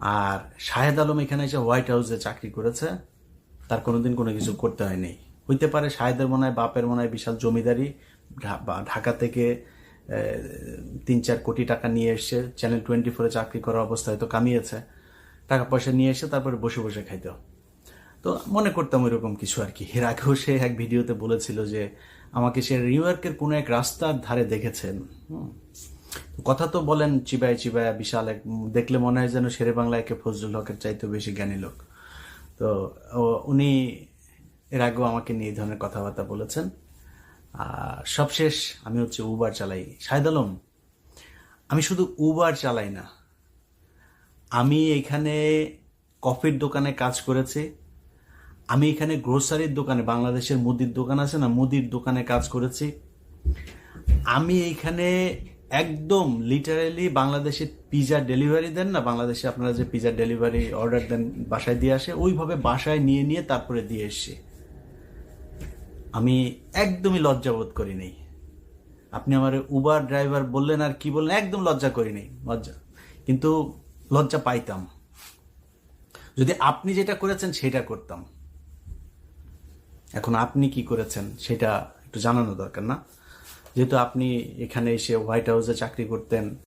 আর শাহেদ আলম এখানে এসে হোয়াইট হাউসে চাকরি করেছে। তার কোনোদিন কোনো কিছু করতে হয়নি। হইতে পারে শাহেদের মনে হয়, বাপের মনে হয় বিশাল জমিদারি। ঢাকা থেকে তিন চার কোটি টাকা নিয়ে এসে চ্যানেল টোয়েন্টি ফোরে চাকরি করার অবস্থায় হয়তো কামিয়েছে। টাকা পয়সা নিয়ে এসে তারপরে বসে বসে খাইতো। তো মনে করতাম ওইরকম কিছু আর কি। এর আগেও সে এক ভিডিওতে বলেছিল যে, আমাকে সে নিউ ইয়র্কের কোনো এক রাস্তার ধারে দেখেছেন। কথা তো বলেন চিবায় চিবায় বিশাল এক দেখলে মনে হয় যেন শেরে বাংলা একে ফজলুল হকের চাইতে বেশি জ্ঞানী লোক। তো উনি এর আগেও আমাকে নিয়ে এই ধরনের কথাবার্তা বলেছেন। সবশেষ আমি হচ্ছে উবার চালাই। শাহেদ আলম, আমি শুধু উবার চালাই না। আমি এখানে কফির দোকানে কাজ করেছি। আমি এখানে গ্রোসারির দোকানে, বাংলাদেশের মুদির দোকান আছে না, মুদির দোকানে কাজ করেছি। আমি এইখানে একদম লিটারেলি বাংলাদেশে পিজা ডেলিভারি দেন না, বাংলাদেশে আপনারা যে পিজা ডেলিভারি অর্ডার দেন, বাসায় দিয়ে আসে, ওইভাবে বাসায় নিয়ে নিয়ে তারপরে দিয়ে এসছি আমি একদমই লজ্জাবোধ করি নাই। আপনি আমার উবার ড্রাইভার বললেন আর কি বললেন, একদম লজ্জা করি নাই, লজ্জা। কিন্তু লজ্জা পাইতাম। যদি আপনি যেটা করেছেন, সেটা করতাম। এখন আপনি কি করেছেন, সেটা একটু জানানো দরকার না। যেহেতু আপনি এখানে এসে হোয়াইট হাউসে চাকরি করতেন